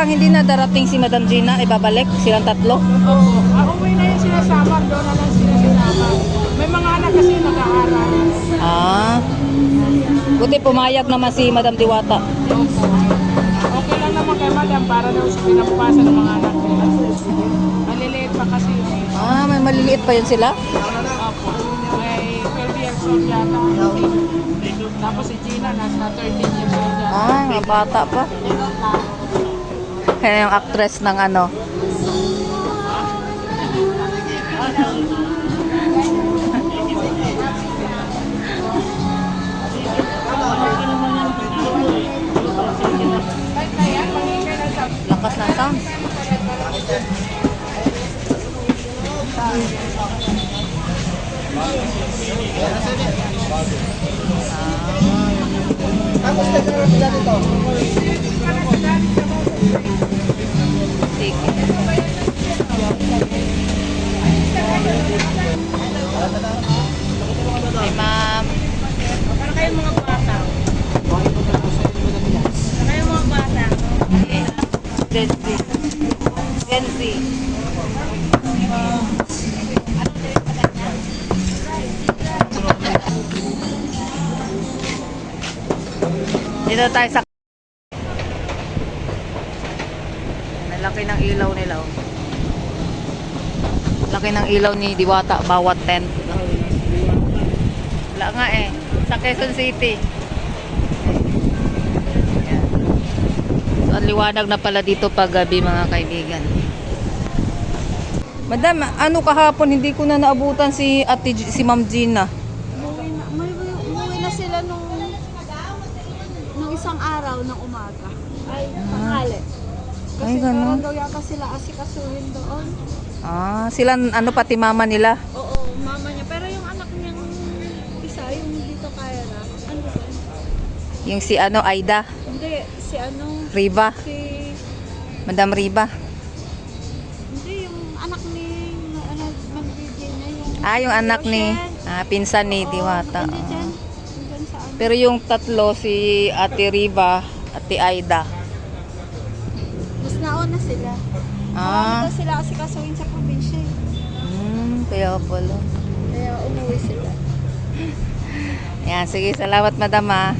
lang, hindi na darating si Madam Gina, ibabalik silang tatlo. Oo. Ah, uwi na yung sinasama. Doon na lang sila sinama. May mga anak kasi nag-aaral. Ah. Buti pumayag naman si Madam Diwata. Opo. Okay lang naman kay madam para daw sa pinabukasan ng mga anak nila. Maliliit pa kasi yun eh. Ah, may maliliit pa yun sila? Opo. May 12 years old yata. Tapos si Gina nasa 13 years old. Ah, bata pa. Kaya yung actress ng ano. Kahit na yan, mangingay na sa Lakas ng sound. Sige. Ma'am. Para kayong mga bata. Para kayong mga bata. Gen Z. Gen Z. Dito tayo sa Laki ng ilaw nila oh. Laki ng ilaw ni Diwata bawat tent. Wala nga eh. Sa Quezon City. Ayan. So, ang liwanag na pala dito pag gabi mga kaibigan. Madam, ano kahapon hindi ko na naabutan si Ate G- si Ma'am Gina. Umuwi na, may, umuwi na sila nung, nung isang araw ng umaga. Ay, tanghali. Kasi Ay, ganun. meron daw yata sila asikasuhin doon. Ah, sila ano pati mama nila. Oo, mama niya. Pero yung anak niyang isa, yung dito kaya na, ano ba? Yung si ano Aida, Hindi, si ano, Riva, si, Madam Riva. hindi, yung anak ni, ano, Manbigay na yung... Ah, yung anak ni ah, pinsan ni Diwata. Oo. sa ano. Pero yung tatlo si Ate Riva, Ate Aida. Mas nauna sila. Ah, daw sila asikasuhin sa probinsya eh. hmm, kaya pala. Kaya umuwi sila. Yan, sige, salamat madam ah.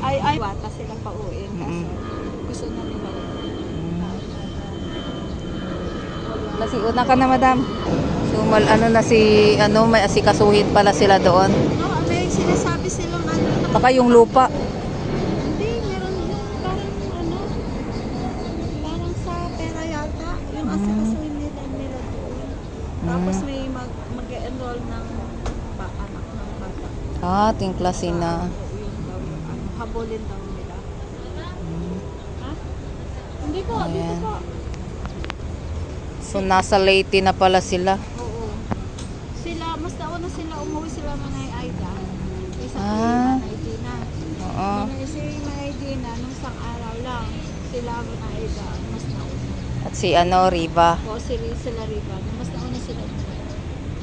Ay, ay, wata sila pa uwiin. Kaso, Mm. gusto na nila. Nasiuna ka na madam. So, mal, ano na si, ano, may asikasuhin pala sila doon. No, may sinasabi silang ano. na- Baka yung lupa. Hindi, meron yung parang ano. Parang sa pera yata. Yung asikasuhin nila nila doon. Tapos Mm. may mag, mag-enroll ng ba, anak ng Ah, na. Yun daw. Ano, habulin daw nila. Ha? Hindi po, dito Ayan. po. So, nasa Leyte na pala sila. Oo. Sila, mas nauna sila umuwi sila Manay Aida. Kaysa Ah. kay Manay Gina. Oo. Manay si Manay Gina, nung isang araw lang, sila Manay Aida, mas nauna. At si, ano, Riva. O sila, sila Riva, nauna sila umuwi.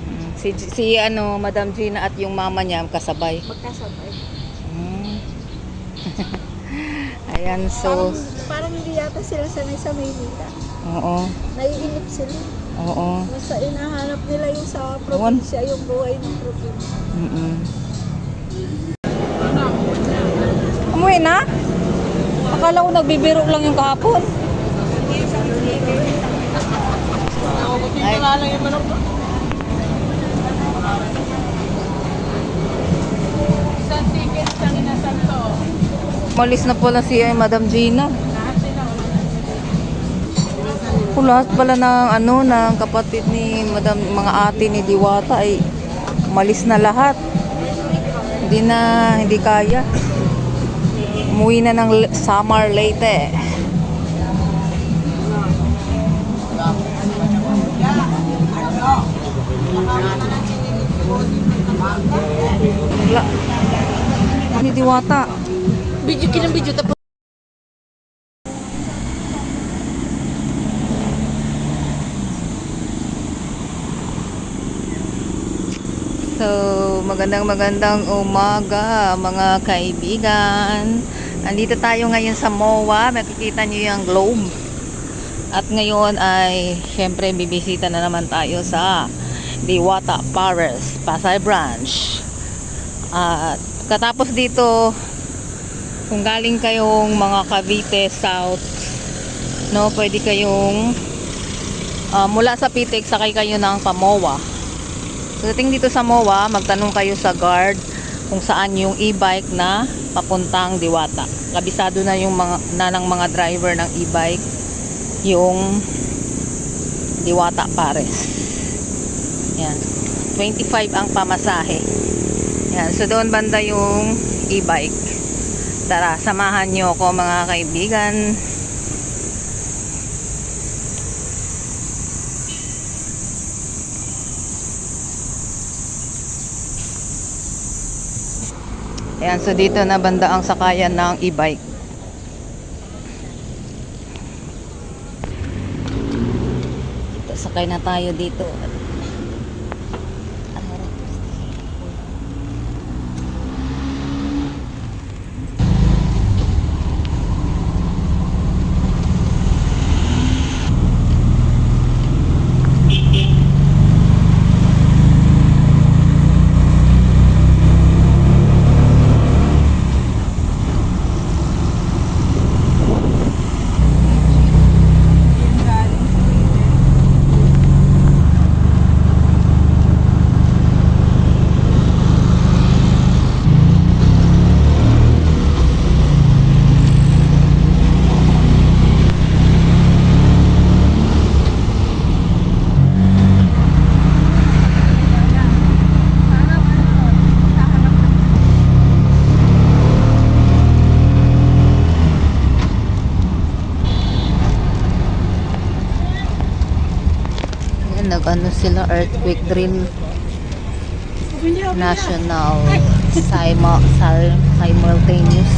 Mm, Si, si, ano, Madam Gina at yung mama niya kasabay. magkasabay. Mm. Ayan, Parang, so, parang hindi yata sila sanay sa Maynila. oo, Naiinip sila. oo. Basta inahanap nila yung sa probinsya, yung buhay ng probinsya. Mm-mm. Umuwi na? Akala ko nagbibiro lang yung kahapon. Ay, lang yung manok. Isang ticket, isang inasal to. Malis na pala si ay, Madam Gina. Kung lahat pala ng ano ng kapatid ni Madam mga ate ni Diwata ay malis na lahat. Hindi na hindi kaya. Umuwi na ng summer late. Wala. Ni Diwata. Video, kinang video tapos. So, magandang magandang umaga mga kaibigan. Andito tayo ngayon sa MOA. Makikita nyo yung globe. At ngayon ay, syempre, bibisita na naman tayo sa Diwata Paris, Pasay Branch. At katapos dito, kung galing kayong mga Cavite South, no, pwede kayong ah, mula sa Pitik, sakay kayo ng Pamoa. So, dating dito sa MOA, magtanong kayo sa guard kung saan yung e-bike na papuntang Diwata. Kabisado na yung mga na ng mga driver ng e-bike yung Diwata Pares. Yan. 25 ang pamasahe. Yan. So doon banda yung e-bike. Tara, samahan nyo ako mga kaibigan. Ayan, so dito na banda ang sakayan ng e-bike. Sakay na tayo dito. Ayan, nag-ano sila, earthquake drill. National Simo, Sim, simultaneous.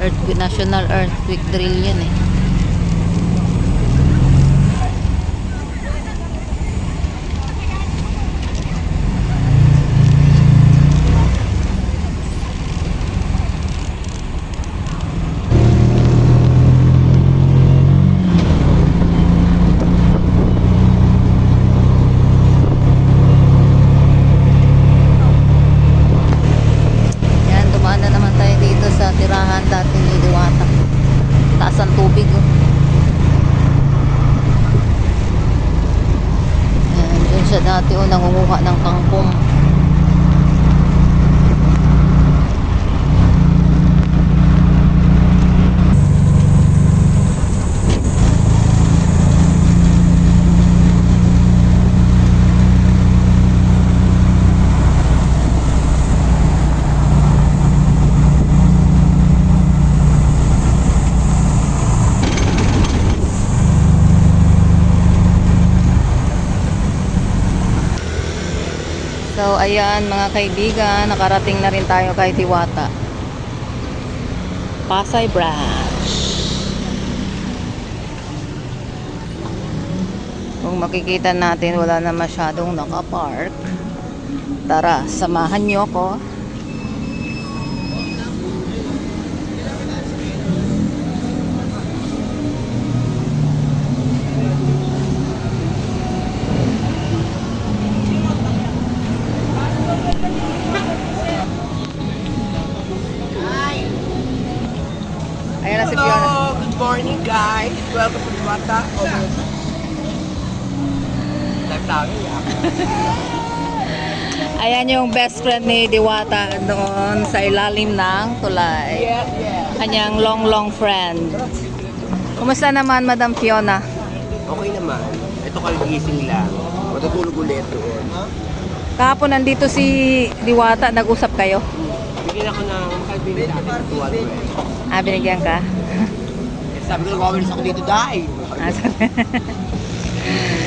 Earthquake, national earthquake drill yan eh. Yan, dumaan na naman tayo dito sa tirahan dati ni Diwata. Taas ang tubig. Oh. Yan, dun siya dati oh, nangunguha ng kangkong. So, ayan mga kaibigan, nakarating na rin tayo kay Diwata. Pasay Branch. Kung makikita natin, wala na masyadong nakapark. Tara, samahan niyo ako. Ayan yung best friend ni Diwata doon sa ilalim ng tulay. Yes, yes. Kanyang long long friend. Kumusta naman Madam Fiona? Okay naman. Ito kagising lang. Matutulog ulit doon. Kahapon nandito si Diwata, nag-usap kayo. Bigyan ako ng ko eh. Ah, binigyan ka? Eh, Sabi ko, nagwawalis ako dito dahil. Ah, sabi-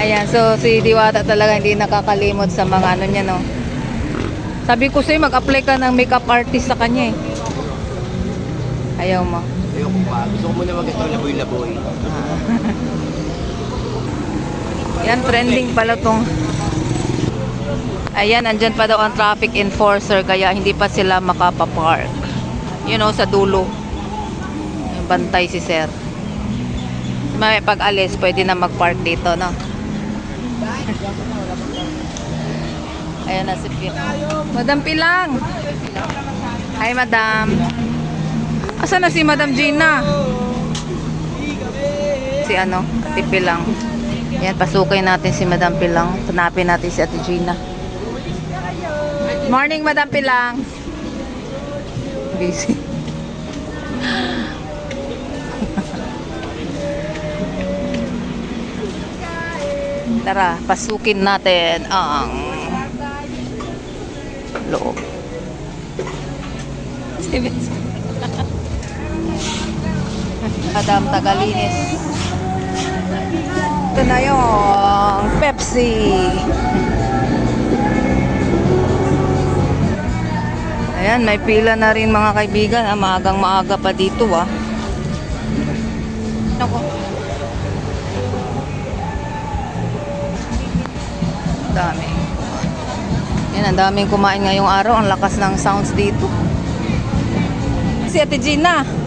Ayan, so si Diwata talaga hindi nakakalimot sa mga ano niya, no? Sabi ko sa'yo, mag-apply ka ng makeup artist sa kanya, eh. Ayaw mo. Ayoko pa. Gusto ko muna mag-ito laboy-laboy. Yan, trending pala tong Ayan, andyan pa daw ang traffic enforcer kaya hindi pa sila makapapark. You know, sa dulo. Yung bantay si sir. May pag alis, pwede na mag-park dito, no? Ayan na si Pil. Madam Pilang! Hi, Madam. Asa na si Madam Gina? Si ano? Ate Pilang. Yan, pasukin natin si Madam Pilang. Hanapin natin si Ate Gina. Morning, Madam Pilang. Busy. Tara, pasukin natin ang loob. Madam Tagalinis. Ito na yung Pepsi. Ayan, may pila na rin mga kaibigan. Ah, maagang maaga pa dito ah. Ako. Dami. Yan, ang daming kumain ngayong araw. Ang lakas ng sounds dito. Si Ate Gina.